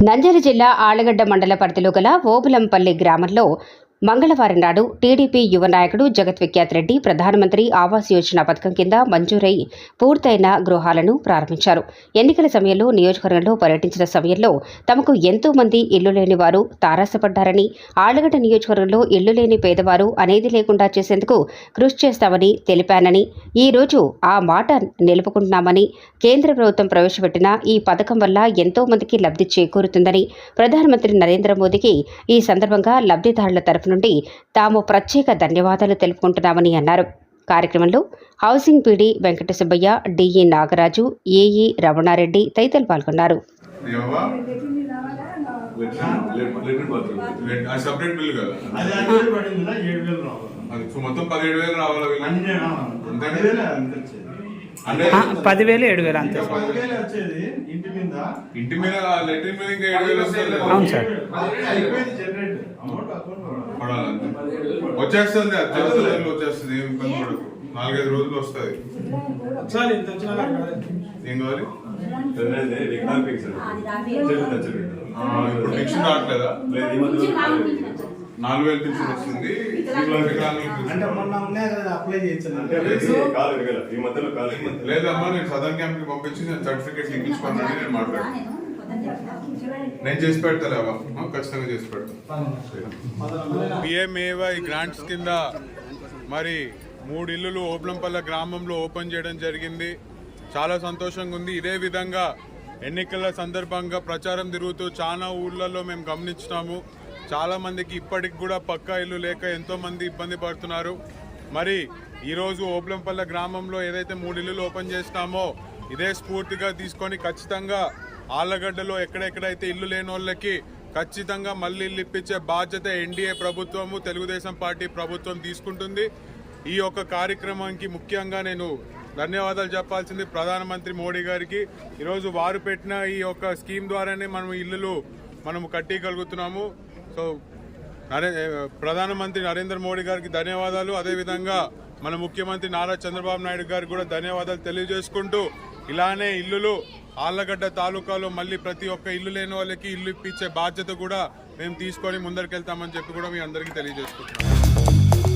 నంద్యాల జిల్లా ఆళ్ళగడ్డ మండల పరిధిలో గల ఓబులంపల్లి గ్రామంలో మంగళవారం నాడు టీడీపీ యువ నాయకుడు జగత్ విఖ్యాత్ రెడ్డి ప్రధానమంత్రి ఆవాస్ యోజన పథకం కింద మంజూరై పూర్తయిన గృహాలను ప్రారంభించారు. ఎన్నికల సమయంలో నియోజకవర్గంలో పర్యటించిన సమయంలో తమకు ఎంతో మంది ఇల్లు లేని వారు తారాసపడ్డారని ఆళ్ళగడ్డ నియోజకవర్గంలో ఇల్లు లేని పేదవారు అనేది లేకుండా చేసేందుకు కృషి చేస్తామని తెలిపానని ఈ రోజు ఆ మాట నిలుపుకుంటున్నామని కేంద్ర ప్రభుత్వం ప్రవేశపెట్టిన ఈ పథకం వల్ల ఎంతో మందికి లబ్ధి చేకూరుతుందని ప్రధానమంత్రి నరేంద్ర మోదీకి ఈ సందర్భంగా లబ్ధిదారుల తరఫున నుండి తాము ప్రత్యేక ధన్యవాదాలు తెలుపుకుంటున్నామని అన్నారు. కార్యక్రమంలో housing PD Venkata Subbaiah DE Nagaraju AE Ramana Reddy తదితరులు పాల్గొన్నారు. మొత్తం పదిహేడు వేలు రావాలా పదివేలే ఏడు వేలు అంతే సార్ ఇంటి మీద. లెటర్ మీద ఇంకా ఏడు వేలు? అవును సార్. పదివేలు. అయిపోయింది జనరేట్ అమౌంట్ అకౌంట్ పడాలంతే వచ్చేస్తుంది అత్యవసరాలు వచ్చేస్తుంది ఏం ఇబ్బంది పడకు నాలుగైదు రోజులు వస్తుంది సార్ ఇంత వచ్చినా ఏం కావాలి? ఇప్పుడు పెన్షన్ రావట్లేదా? నాలుగు వేలు పెన్షన్ వస్తుంది. అంటే పెన్షన్. మొన్న ఉన్నాయి కదా అప్లై చేయొచ్చు అంటే లేదు, కాలు విరగల. ఈ మధ్యలో కాలు విరగల. లేదమ్మా నేను సదర్న్ క్యాంప్కి పంపించి నేను సర్టిఫికేట్ ఇప్పించుకున్నాను నేను మాట్లాడాను నేను చేసి పెడతాలే అవ్వ. ఆ, ఖచ్చితంగా చేసి పెడతాను పిఎంఏవై గ్రాంట్స్ కింద మరి మూడు ఇల్లులు ఓబ్లంపల్ల గ్రామంలో ఓపెన్ చేయడం జరిగింది. చాలా సంతోషంగా ఉంది. ఇదే విధంగా ఎన్నికల సందర్భంగా ప్రచారం తిరుగుతూ చాలా ఊర్లలో మేము గమనించినాము. చాలా మందికి ఇప్పటికి కూడా పక్కా ఇల్లు లేక ఎంతో మంది ఇబ్బంది పడుతున్నారు. మరి ఈరోజు ఓబ్లంపల్ల గ్రామంలో ఏదైతే మూడు ఇల్లులు ఓపెన్ చేసినామో ఇదే స్ఫూర్తిగా తీసుకొని ఖచ్చితంగా ఆళ్ళగడ్డలో ఎక్కడెక్కడైతే ఇల్లు లేని వాళ్ళకి ఖచ్చితంగా మళ్ళీ ఇల్లు ఇప్పించే బాధ్యత ఎన్డీఏ ప్రభుత్వము తెలుగుదేశం పార్టీ ప్రభుత్వం తీసుకుంటుంది. ఈ యొక్క కార్యక్రమానికి ముఖ్యంగా నేను ధన్యవాదాలు చెప్పాల్సింది ప్రధానమంత్రి మోడీ గారికి. ఈరోజు వారు పెట్టిన ఈ యొక్క స్కీమ్ ద్వారానే మనం ఇల్లులు మనం కట్టగలుగుతున్నాము. సో నరే ప్రధానమంత్రి నరేంద్ర మోడీ గారికి ధన్యవాదాలు. అదేవిధంగా మన ముఖ్యమంత్రి నారా చంద్రబాబు నాయుడు గారికి కూడా ధన్యవాదాలు తెలియజేసుకుంటూ ఇలానే ఇల్లులు ఆళ్ళగడ్డ తాలూకాలో మళ్ళీ ప్రతి ఒక్క ఇల్లు లేని వాళ్ళకి ఇల్లు ఇప్పించే బాధ్యత కూడా మేము తీసుకొని ముందరికెళ్తామని చెప్పి కూడా మీ అందరికీ తెలియజేసుకుంటున్నాం.